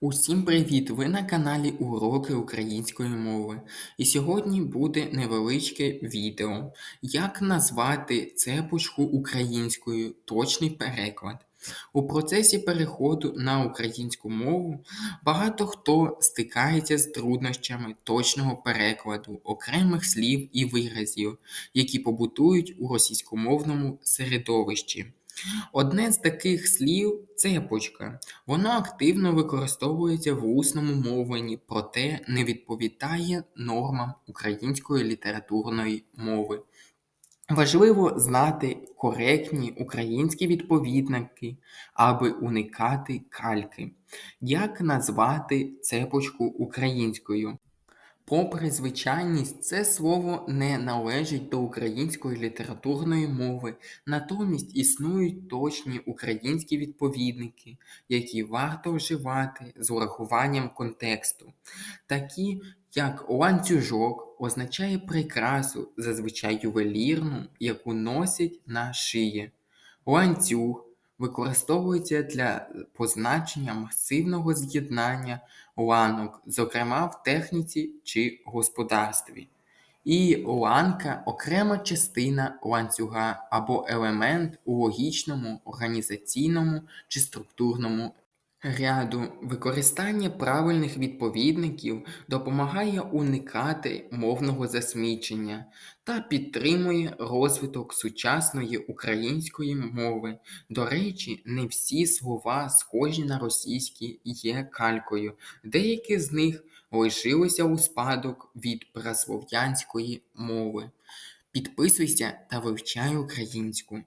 Усім привіт! Ви на каналі Уроки української мови. І сьогодні буде невеличке відео, як назвати цепочку українською точний переклад. У процесі переходу на українську мову багато хто стикається з труднощами точного перекладу окремих слів і виразів, які побутують у російськомовному середовищі. Одне з таких слів цепочка. Воно активно використовується в усному мовленні, проте не відповідає нормам української літературної мови. Важливо знати коректні українські відповідники, аби уникати кальки. Як назвати цепочку українською? Попри звичайність, це слово не належить до української літературної мови, натомість існують точні українські відповідники, які варто вживати з урахуванням контексту. Такі, як ланцюжок, означає прикрасу, зазвичай ювелірну, яку носять на шиї. Ланцюг використовується для позначення масивного з'єднання ланок, зокрема в техніці чи господарстві. І ланка окрема частина ланцюга або елемент у логічному, організаційному чи структурному ряду. Використання правильних відповідників допомагає уникати мовного засмічення та підтримує розвиток сучасної української мови. До речі, не всі слова, схожі на російські, є калькою, деякі з них лишилися у спадок від праслов'янської мови. Підписуйся та вивчай українську.